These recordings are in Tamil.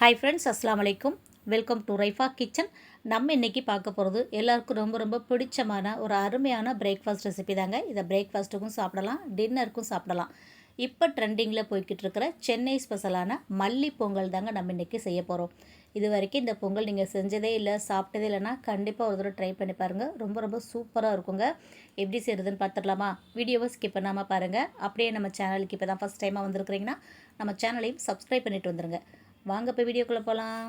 ஹாய் ஃப்ரெண்ட்ஸ் அஸ்லாம் வலைக்கும் வெல்கம் டு ரைஃபா கிச்சன் நம்ம இன்றைக்கி பார்க்க போகிறது எல்லாருக்கும் ரொம்ப ரொம்ப பிடிச்சமான ஒரு அருமையான பிரேக்ஃபாஸ்ட் ரெசிபி தாங்க. இதை பிரேக்ஃபாஸ்ட்டுக்கும் சாப்பிடலாம் டின்னருக்கும் சாப்பிடலாம். இப்போ ட்ரெண்டிங்கில் போய்கிட்டு இருக்கிற சென்னை ஸ்பெஷலான மல்லி பொங்கல் தாங்க நம்ம இன்றைக்கி செய்ய போகிறோம் இது வரைக்கும் இந்த பொங்கல் நீங்கள் செஞ்சதே இல்லை சாப்பிட்டதே இல்லைன்னா கண்டிப்பாக ஒரு தடவை ட்ரை பண்ணி பாருங்கள் ரொம்ப ரொம்ப சூப்பராக இருக்குங்க. எப்படி செய்கிறதுன்னு பார்த்துடலாமா? வீடியோவை ஸ்கிப் பண்ணாமல் பாருங்கள் அப்படியே நம்ம சேனலுக்கு இப்போ தான் ஃபஸ்ட் டைமாக வந்திருக்கிறீங்கன்னா நம்ம சேனலையும் சப்ஸ்கிரைப் பண்ணிட்டு வந்துடுங்க வாங்க இப்போ வீடியோக்குள்ளே போகலாம்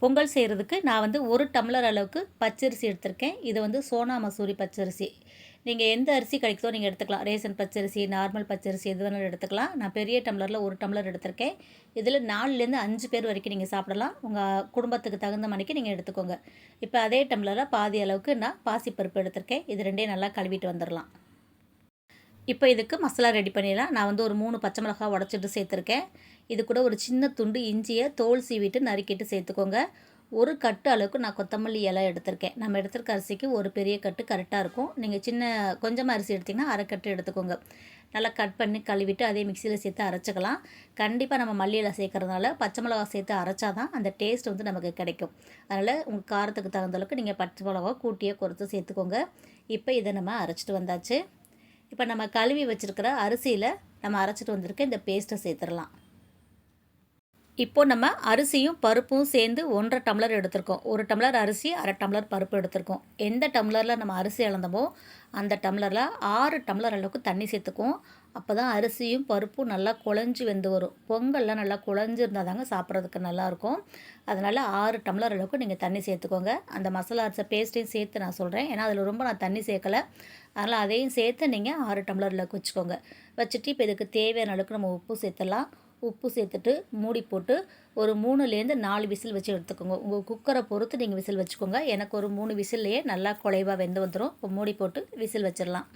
பொங்கல் செய்கிறதுக்கு நான் வந்து ஒரு டம்ளர் அளவுக்கு பச்சரிசி எடுத்திருக்கேன். இது வந்து சோனா மசூரி பச்சரிசி. நீங்கள் எந்த அரிசி கிடைக்குதோ நீங்கள் எடுத்துக்கலாம். ரேஷன் பச்சரிசி நார்மல் பச்சரிசி எது வேணாலும் எடுத்துக்கலாம். நான் பெரிய டம்ளரில் ஒரு டம்ளர் எடுத்திருக்கேன். இதில் நாலுலேருந்து அஞ்சு பேர் வரைக்கும் நீங்கள் சாப்பிடலாம். உங்கள் குடும்பத்துக்கு தகுந்த மணிக்கு நீங்கள் எடுத்துக்கோங்க. இப்போ அதே டம்ளரில் பாதி அளவுக்கு நான் பாசிப்பருப்பு எடுத்திருக்கேன். இது ரெண்டையும் நல்லா கழுவிட்டு வந்துடலாம் இப்போ இதுக்கு மசாலா ரெடி பண்ணிடலாம். நான் வந்து ஒரு மூணு பச்சை மிளகா உடச்சிட்டு சேர்த்துருக்கேன். இது கூட ஒரு சின்ன துண்டு இஞ்சியை தோல் சீவிட்டு நறுக்கிட்டு சேர்த்துக்கோங்க. ஒரு கட்டு அளவுக்கு நான் கொத்தமல்லி இலை எடுத்திருக்கேன். நம்ம எடுத்திருக்க அரிசிக்கு ஒரு பெரிய கட்டு கரெக்டாக இருக்கும். நீங்கள் சின்ன கொஞ்சமாக அரிசி எடுத்திங்கன்னா அரை கட்டு எடுத்துக்கோங்க. நல்லா கட் பண்ணி கழுவிட்டு அதே மிக்சியில் சேர்த்து அரைச்சிக்கலாம். கண்டிப்பாக நம்ம மல்லியில் சேர்க்குறதுனால பச்சை மிளகா சேர்த்து அரைச்சா தான் அந்த டேஸ்ட் வந்து நமக்கு கிடைக்கும். அதனால் உங்கள் காரத்துக்கு தகுந்த அளவுக்கு நீங்கள் பச்சை மிளகா கூட்டியே குறைச்சி சேர்த்துக்கோங்க. இப்போ இதை நம்ம அரைச்சிட்டு வந்தாச்சு. இப்போ நம்ம கழுவி வச்சுருக்கிற அரிசியில் நம்ம அரைச்சிட்டு வந்திருக்க இந்த பேஸ்ட்டை சேர்த்துடலாம். இப்போது நம்ம அரிசியும் பருப்பும் சேர்ந்து ஒன்றரை டம்ளர் எடுத்திருக்கோம். ஒரு டம்ளர் அரிசி அரை டம்ளர் பருப்பு எடுத்திருக்கோம். எந்த டம்ளரில் நம்ம அரிசி இழந்தமோ அந்த டம்ளரில் ஆறு டம்ளர் அளவுக்கு தண்ணி சேர்த்துக்குவோம். அப்போ தான் அரிசியும் பருப்பும் நல்லா குழஞ்சி வெந்து வரும். பொங்கல்லாம் நல்லா குழஞ்சி இருந்தால் தாங்க சாப்பிட்றதுக்கு நல்லாயிருக்கும். அதனால் ஆறு டம்ளர் அளவுக்கு நீங்கள் தண்ணி சேர்த்துக்கோங்க. அந்த மசாலா அரிசி பேஸ்ட்டையும் சேர்த்து நான் சொல்கிறேன் ஏன்னா அதில் ரொம்ப நான் தண்ணி சேர்க்கலை. அதனால் அதையும் சேர்த்து நீங்கள் ஆறு டம்ளர் அளவுக்கு வச்சுக்கோங்க. வச்சுட்டு இப்போ இதுக்கு தேவையான அளவுக்கு நம்ம உப்பு சேர்த்துடலாம். உப்பு சேர்த்துட்டு மூடி போட்டு ஒரு மூணுலேருந்து நாலு விசில் வச்சு எடுத்துக்கோங்க. உங்கள் குக்கரை பொறுத்து நீங்கள் விசில் வச்சுக்கோங்க. எனக்கு ஒரு மூணு விசில்லையே நல்லா குலைவாக வெந்து வந்துடும் இப்போ மூடி போட்டு விசில் வச்சிடலாம்.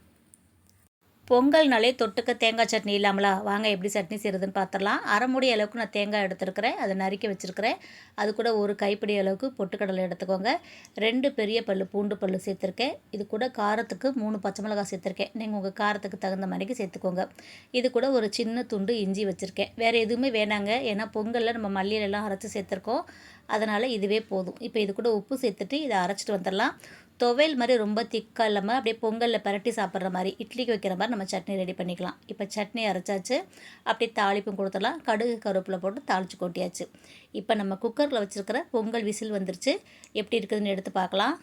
பொங்கல்னாலே தொட்டுக்க தேங்காய் சட்னி இல்லாமலா? வாங்க எப்படி சட்னி செய்கிறதுன்னு பார்த்துடலாம் அரை மூடி அளவுக்கு நான் தேங்காய் எடுத்துருக்கிறேன். அதை நறுக்கி வச்சுருக்கிறேன். அது கூட ஒரு கைப்பிடி அளவுக்கு பொட்டுக்கடலை எடுத்துக்கோங்க. ரெண்டு பெரிய பல் பூண்டு பல் சேர்த்துருக்கேன். இது கூட காரத்துக்கு மூணு பச்சை மிளகாய் சேர்த்துருக்கேன். நீங்கள் உங்கள் காரத்துக்கு தகுந்த மாதிரிக்கு சேர்த்துக்கோங்க. இது கூட ஒரு சின்ன துண்டு இஞ்சி வச்சுருக்கேன். வேறு எதுவுமே வேணாங்க. ஏன்னா பொங்கலில் நம்ம மல்லியிலலாம் அரைச்சி சேர்த்துருக்கோம். அதனால் இதுவே போதும். இப்போ இது கூட உப்பு சேர்த்துட்டு இதை அரைச்சிட்டு வந்துடலாம். துவையல் மாதிரி ரொம்ப திக்காக இல்லாமல் அப்படியே பொங்கலில் பரட்டி சாப்பிட்ற மாதிரி இட்லிக்கு வைக்கிற மாதிரி நம்ம சட்னி ரெடி பண்ணிக்கலாம். இப்போ சட்னி அரைச்சாச்சு. அப்படியே தாளிப்பும் கொடுத்துடலாம். கடுகு கருவேப்பிலை போட்டு தாளித்து கொட்டியாச்சு. இப்போ நம்ம குக்கரில் வச்சுருக்கிற பொங்கல் விசில் வந்துருச்சு. எப்படி இருக்குதுன்னு எடுத்து பார்க்கலாம்.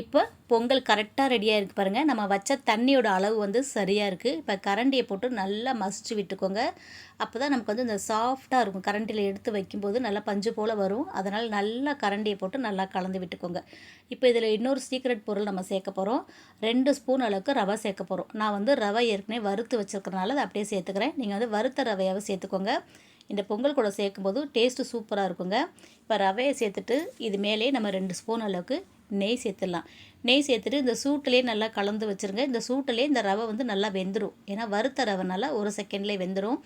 இப்போ பொங்கல் கரெக்டாக ரெடியாக இருக்குது பாருங்கள் நம்ம வச்ச தண்ணியோட அளவு வந்து சரியாக இருக்குது இப்போ கரண்டியை போட்டு நல்லா மசிச்சு விட்டுக்கோங்க. அப்போ தான் நமக்கு வந்து இந்த சாஃப்டாக இருக்கும். கரண்டியில் எடுத்து வைக்கும்போது நல்லா பஞ்சு போல் வரும். அதனால் நல்லா கரண்டியை போட்டு நல்லா கலந்து விட்டுக்கோங்க. இப்போ இதில் இன்னொரு சீக்ரெட் பொருள் நம்ம சேர்க்க போகிறோம் ரெண்டு ஸ்பூன் அளவுக்கு ரவை சேர்க்க போகிறோம் நான் வந்து ரவை ஏற்கனவே வறுத்து வச்சுருக்கனால அதை அப்படியே சேர்த்துக்கிறேன். நீங்கள் வந்து வறுத்த ரவையாகவே சேர்த்துக்கோங்க. இந்த பொங்கல் கூட சேர்க்கும்போது டேஸ்ட்டு சூப்பராக இருக்குங்க. இப்போ ரவையை சேர்த்துட்டு இது மேலே நம்ம ரெண்டு ஸ்பூன் அளவுக்கு நெய் சேர்த்துடலாம். நெய் சேர்த்துட்டு இந்த சூட்டிலே நல்லா கலந்து வச்சுருங்க. இந்த சூட்டிலே இந்த ரவை வந்து நல்லா வெந்துடும் ஏன்னா வறுத்த ரவைனால ஒரு செகண்ட்லேயே வெந்துடும்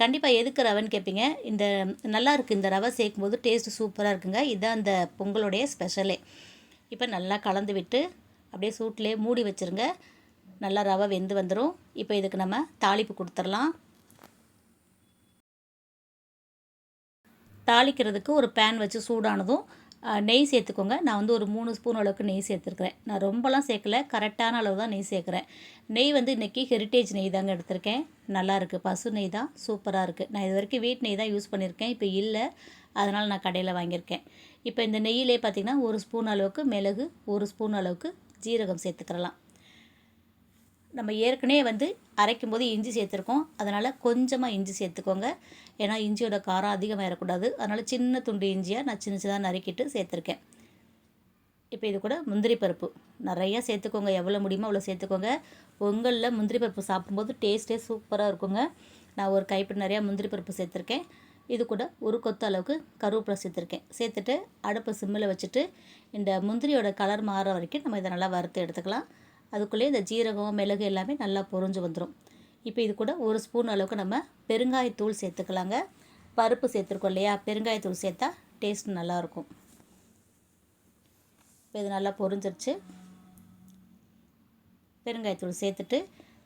கண்டிப்பாக எதுக்கு ரவைன்னு கேட்பீங்க இந்த நல்லா இருக்குது இந்த ரவை சேர்க்கும்போது டேஸ்ட்டு சூப்பராக இருக்குங்க. இதுதான் அந்த பொங்கலுடைய ஸ்பெஷலே இப்போ நல்லா கலந்து விட்டு அப்படியே சூட்டிலே மூடி வச்சுருங்க. நல்லா ரவை வெந்து வந்துடும் இப்போ இதுக்கு நம்ம தாளிப்பு கொடுத்துடலாம். தாளிக்கிறதுக்கு ஒரு பேன் வச்சு சூடானதும் நெய் சேர்த்துக்கோங்க. நான் வந்து ஒரு மூணு ஸ்பூன் அளவுக்கு நெய் சேர்த்துருக்குறேன். நான் ரொம்பலாம் சேர்க்கல. கரெக்டான அளவு தான் நெய் சேர்க்குறேன். நெய் வந்து இன்றைக்கி ஹெரிட்டேஜ் நெய் தாங்க எடுத்திருக்கேன். நல்லாயிருக்கு பசு நெய் தான். சூப்பராக இருக்குது நான் இது வரைக்கும் வீட் நெய் தான் யூஸ் பண்ணியிருக்கேன் இப்போ இல்லை. அதனால் நான் கடையில் வாங்கியிருக்கேன். இப்போ இந்த நெய்யிலே பார்த்திங்கன்னா ஒரு ஸ்பூன் அளவுக்கு மிளகு ஒரு ஸ்பூன் அளவுக்கு ஜீரகம் சேர்த்துக்கிறலாம். நம்ம ஏற்கனவே வந்து அரைக்கும் போது இஞ்சி சேர்த்துருக்கோம். அதனால் கொஞ்சமாக இஞ்சி சேர்த்துக்கோங்க. ஏன்னா இஞ்சியோட காரம் அதிகமாக ஏறக்கூடாது. அதனால் சின்ன துண்டு இஞ்சியாக நான் சின்ன சின்னதாக நறுக்கிட்டு சேர்த்துருக்கேன். இப்போ இது கூட முந்திரி பருப்பு. நிறையா சேர்த்துக்கோங்க. எவ்வளோ முடியுமோ அவ்வளோ சேர்த்துக்கோங்க. பொங்கலில் முந்திரி பருப்பு சாப்பிடும்போது டேஸ்ட்டே சூப்பராக இருக்குங்க. நான் ஒரு கைப்பிடி நிறையா முந்திரி பருப்பு சேர்த்துருக்கேன். இது கூட ஒரு கொத்து அளவுக்கு கருவேப்பிலை சேர்த்துருக்கேன். சேர்த்துட்டு அடுப்பை சிம்மில் வச்சுட்டு இந்த முந்திரியோட கலர் மாற வரைக்கும் நம்ம இதை நல்லா வறுத்து எடுத்துக்கலாம். அதுக்குள்ளேயே இந்த ஜீரகம் மிளகு எல்லாமே நல்லா பொறிஞ்சு வந்துடும் இப்போ இது கூட ஒரு ஸ்பூன் அளவுக்கு நம்ம பெருங்காயத்தூள் சேர்த்துக்கலாங்க. பருப்பு சேர்த்துருக்கோம் இல்லையா? பெருங்காயத்தூள் சேர்த்தா டேஸ்ட் நல்லாயிருக்கும் இப்போ இது நல்லா பொரிஞ்சிருச்சு. பெருங்காயத்தூள் சேர்த்துட்டு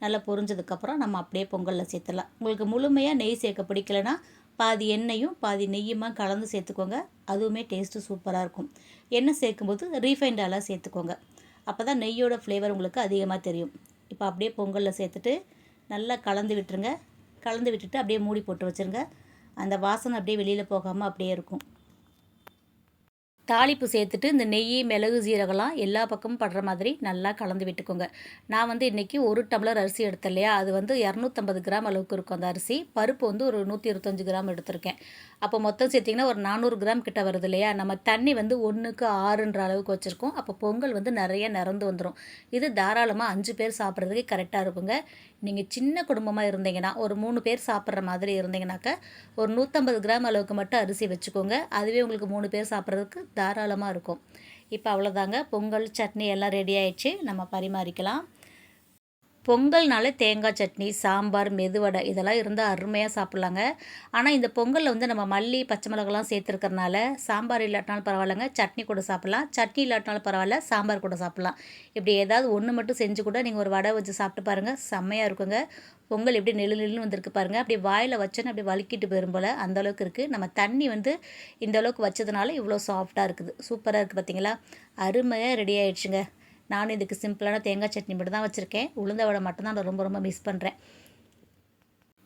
நல்லா பொரிஞ்சதுக்கப்புறம் நம்ம அப்படியே பொங்கலில் சேர்த்துடலாம். உங்களுக்கு முழுமையாக நெய் சேர்க்க பிடிக்கலனா பாதி எண்ணெயும் பாதி நெய்யுமா கலந்து சேர்த்துக்கோங்க. அதுவுமே டேஸ்ட்டு சூப்பராக இருக்கும். எண்ணெய் சேர்க்கும்போது ரீஃபைண்ட் சேர்த்துக்கோங்க. அப்போ தான் நெய்யோட ஃப்ளேவர் உங்களுக்கு அதிகமாக தெரியும். இப்போ அப்படியே பொங்கலில் சேர்த்துட்டு நல்லா கலந்து விட்டுருங்க. கலந்து விட்டுட்டு அப்படியே மூடி போட்டு வச்சுருங்க. அந்த வாசனை அப்படியே வெளியில் போகாமல் அப்படியே இருக்கும். தாளிப்பு சேர்த்துட்டு இந்த நெய் மிளகு ஜீரகம்லாம் எல்லா பக்கமும் படுற மாதிரி நல்லா கலந்து விட்டுக்கோங்க. நான் வந்து இன்றைக்கி ஒரு டம்ளர் அரிசி எடுத்தேன் இல்லையா? அது வந்து இரநூத்தம்பது கிராம் அளவுக்கு இருக்கும் அந்த அரிசி. பருப்பு வந்து ஒரு நூற்றி இருபத்தஞ்சு கிராம் எடுத்திருக்கேன். அப்போ மொத்தம் சேர்த்திங்கன்னா ஒரு நானூறு கிராம் கிட்ட வருது இல்லையா? நம்ம தண்ணி வந்து ஒன்றுக்கு ஆறுன்ற அளவுக்கு வச்சுருக்கோம். அப்போ பொங்கல் வந்து நிறைய நிறந்து வந்துடும் இது தாராளமாக அஞ்சு பேர் சாப்பிட்றதுக்கு கரெக்டாக இருக்குங்க. நீங்கள் சின்ன குடும்பமாக இருந்தீங்கன்னா ஒரு மூணு பேர் சாப்பிட்ற மாதிரி இருந்தீங்கனாக்கா ஒரு நூற்றம்பது கிராம் அளவுக்கு மட்டும் அரிசி வச்சுக்கோங்க. அதுவே உங்களுக்கு மூணு பேர் சாப்பிட்றதுக்கு தாராளமாக இருக்கும். இப்போ அவ்வளோதாங்க பொங்கல் சட்னி எல்லாம் ரெடி ஆயிடுச்சு. நம்ம பரிமாறிக்கலாம். பொங்கல்னாலே தேங்காய் சட்னி சாம்பார் மெதுவடை இதெல்லாம் இருந்தால் அருமையாக சாப்பிட்லாங்க. ஆனால் இந்த பொங்கலில் வந்து நம்ம மல்லி பச்சை மிளகாலாம் சேர்த்துருக்கறனால சாம்பார் இல்லாட்டினாலும் பரவாயில்லைங்க. சட்னி கூட சாப்பிட்லாம். சட்னி இல்லாட்டினாலும் பரவாயில்ல சாம்பார் கூட சாப்பிட்லாம். இப்படி ஏதாவது ஒன்று மட்டும் செஞ்சு கூட நீங்கள் ஒரு வடை வச்சு சாப்பிட்டு பாருங்கள் செம்மையாக இருக்குங்க. பொங்கல் எப்படி நெழு நெல்லுன்னு வந்திருக்கு பாருங்கள் அப்படி வாயில் வச்சோன்னு அப்படி வலுக்கிட்டு போயிரும் போல் அந்தளவுக்கு இருக்குது நம்ம தண்ணி வந்து இந்த அளவுக்கு வச்சதுனால இவ்வளோ சாஃப்டாக இருக்குது. சூப்பராக இருக்குது பார்த்தீங்களா அருமையாக ரெடி ஆயிடுச்சுங்க. நானும் இதுக்கு சிம்பிளான தேங்காய் சட்னி மட்டும் தான் வச்சுருக்கேன். உளுந்த வடை மட்டும்தான் நான் ரொம்ப ரொம்ப மிஸ் பண்ணுறேன்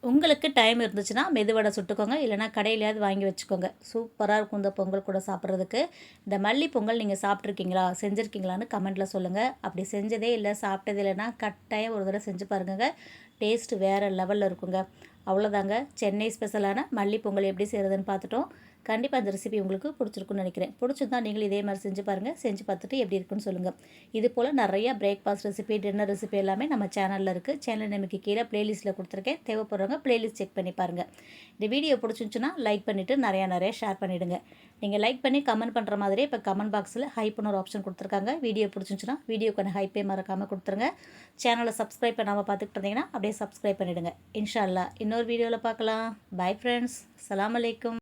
உங்களுக்கு டைம் இருந்துச்சுன்னா மெதுவடை சுட்டுக்கோங்க. இல்லைனா கடையிலையாவது வாங்கி வச்சுக்கோங்க. சூப்பராக இருக்கும் இந்த பொங்கல் கூட சாப்பிட்றதுக்கு. இந்த மல்லி பொங்கல் நீங்கள் சாப்பிட்ருக்கீங்களா செஞ்சுருக்கீங்களான்னு கமெண்ட்டில் சொல்லுங்கள் அப்படி செஞ்சதே இல்லை சாப்பிட்டதே இல்லைன்னா கட்டாயம் ஒரு தடவை செஞ்சு பாருங்க டேஸ்ட்டு வேறு லெவலில் இருக்குங்க. அவ்வளோதாங்க சென்னை ஸ்பெஷலான மல்லி பொங்கல் எப்படி செய்கிறதுன்னு பார்த்துட்டோம். கண்டிப்பாக அந்த ரெசிபி உங்களுக்கு பிடிச்சிருக்குன்னு நினைக்கிறேன். பிடிச்சிருந்தா நீங்கள் இதே மாதிரி செஞ்சு பாருங்கள் செஞ்சு பார்த்துட்டு எப்படி இருக்குன்னு சொல்லுங்கள் இது போல் நிறையா பிரேக்ஃபாஸ்ட் ரெசிபி டின்னர் ரெசிபி எல்லாமே நம்ம சேனலில் இருக்குது சேனல் நமக்கு கீழே ப்ளேலிஸ்ட்டில் கொடுத்துருக்கேன். தேவைப்படுறவங்க ப்ளேலிஸ்ட் செக் பண்ணி பாருங்கள் இந்த வீடியோ பிடிச்சிருந்துச்சுன்னா லைக் பண்ணிவிட்டு நிறையா நிறைய ஷேர் பண்ணிவிடுங்க நீங்கள் லைக் பண்ணி கமெண்ட் பண்ணுற மாதிரியே இப்போ கமெண்ட் பாக்ஸில் ஹைப்னு ஒரு ஆப்ஷன் கொடுத்துருக்காங்க. வீடியோ பிடிச்சிருந்துச்சுன்னா வீடியோக்கான ஹைப்பே மறக்காமல் கொடுத்துருங்க. சேனலை சப்ஸ்கிரைப் பண்ணாமல் பார்த்துக்கிட்டு இருந்தீங்கன்னா அப்படியே சப்ஸ்கிரைப் பண்ணிவிடுங்க இன்ஷா அல்லா இன்னொரு வீடியோவில் பார்க்கலாம். பை ஃப்ரெண்ட்ஸ் சலாம் அலைக்கும்